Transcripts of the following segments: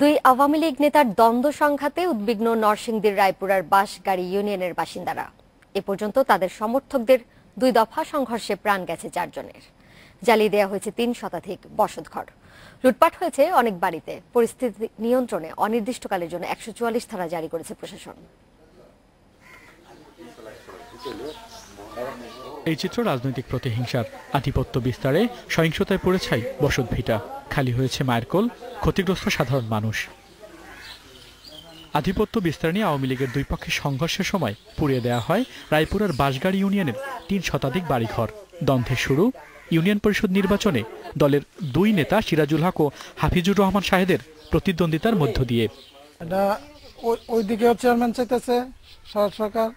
দুই আওয়ামী লীগ নেতার দ্বন্দ্ব সংঘাতে উদ্বিগ্ন নরসিংদীর রায়পুরার বাঁশগাড়ি ইউনিয়নের বাসিন্দারা। এ পর্যন্ত তাদের সমর্থকদের দুই দফা সংঘর্ষে প্রাণ গেছে চারজনের। জ্বালিয়ে দেওয়া হয়েছে তিন শতাধিক বসতঘর। লুটপাট হয়েছে অনেক বাড়িতে। পরিস্থিতি নিয়ন্ত্রণে অনির্দিষ্টকালের জন্য একশো চুয়াল্লিশ ধারা জারি করেছে প্রশাসন। এই চিত্র রাজনৈতিক প্রতিহিংসার আধিপত্য বিস্তারে সহিংসতায় পড়ে ছাই বসত ভিটা। খালি হয়েছে মায়ের কোল, ক্ষতিগ্রস্ত সাধারণ মানুষ। আধিপত্য বিস্তার নিয়ে আওয়ামী লীগের দুই পক্ষের সংঘর্ষের সময় পুড়িয়ে দেওয়া হয় রায়পুরের বাঁশগাড়ি ইউনিয়নের তিন শতাধিক বাড়িঘর। দ্বন্দ্বের শুরু, ইউনিয়ন পরিষদ নির্বাচনে দলের দুই নেতা সিরাজুল হক ও হাফিজুর রহমান সাহেদের প্রতিদ্বন্দ্বিতার মধ্য দিয়ে। ওইদিকে চেয়ারম্যান চাইতেছে সারা সরকার,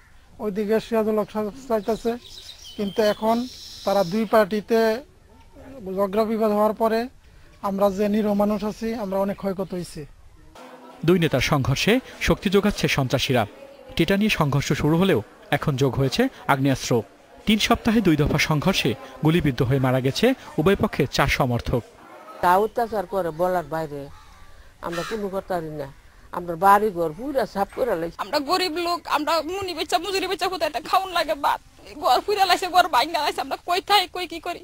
ওইদিকে সিরাজুল হক চাইতেছে। কিন্তু এখন তারা দুই পার্টিতে ঝগড়া বিবাদ হওয়ার পরে আমরা যে নিরহ মানুষ আছি আমরা অনেক ক্ষয়ক্ষত হয়েছি। দুই নেতার সংঘর্ষে শক্তি যোগাচ্ছে সন্ত্রাসীরা। টেটা নিয়ে সংঘর্ষ শুরু হলেও এখন যোগ হয়েছে আগ্নেয়াস্ত্র। তিন সপ্তাহে দুই দফা সংঘর্ষে গুলিবিদ্ধ হয়ে মারা গেছে উভয় পক্ষে চার সমর্থক। তা অত্যাচার করে বলার বাইরে আমরা কোনো করতে পারি না। আমরা বাড়ি ঘর পুরা সাফ করে লাইছি। আমরা গরিব লোক আমরা মুনি বেচা মজুরি বেচা কোথায় একটা খাউন লাগে বাদ ঘর ফুইরা লাইছে ঘর ভাঙ্গা লাইছে আমরা কই থাই কই কি করি?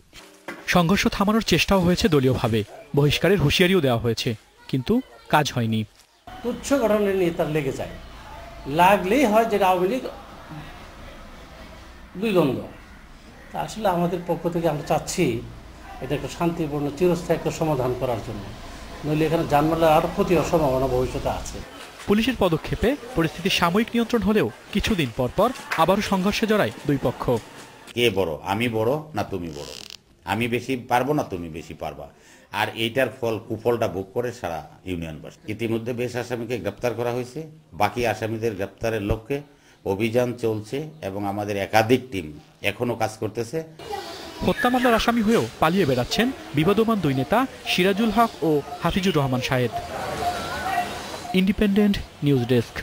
সংঘর্ষ থামানোর চেষ্টাও হয়েছে দলীয়ভাবে। বহিষ্কারের হুঁশিয়ারিও দেওয়া হয়েছে কিন্তু কাজ হয়নি। তুচ্ছ ঘটনা নিয়ে তার লেগে যায়। লাগলেই হয় যে আওয়ামী লীগ দুই দ্বন্দ্ব। তা আসলে আমাদের পক্ষ থেকে আমরা চাচ্ছি এটা একটা শান্তিপূর্ণ চিরস্থায়ী একটা সমাধান করার জন্য। নইলে এখানে জানমালের আরও ক্ষতি হওয়ার সম্ভাবনা ভবিষ্যতে আছে। পুলিশের পদক্ষেপে পরিস্থিতি সাময়িক নিয়ন্ত্রণ হলেও কিছুদিন পর পর আবারও সংঘর্ষে জড়ায় দুই পক্ষ। কে বড়? আমি বড় না তুমি বড়? আমি বেশি পারব না, তুমি বেশি পারবা। আর এইটার ফল, কুফলটা ভোগ করে সারা ইউনিয়নবাসী ইতিমধ্যে বেশ আসামিকে গ্রেপ্তার করা হয়েছে। বাকি আসামিদের গ্রেপ্তারের লক্ষ্যে অভিযান চলছে এবং আমাদের একাধিক টিম এখনও কাজ করতেছে। হত্যা মামলার আসামি হয়েও পালিয়ে বেড়াচ্ছেন বিবাদমান দুই নেতা সিরাজুল হক ও Hafizur Rahman Shahed. Independent News desk.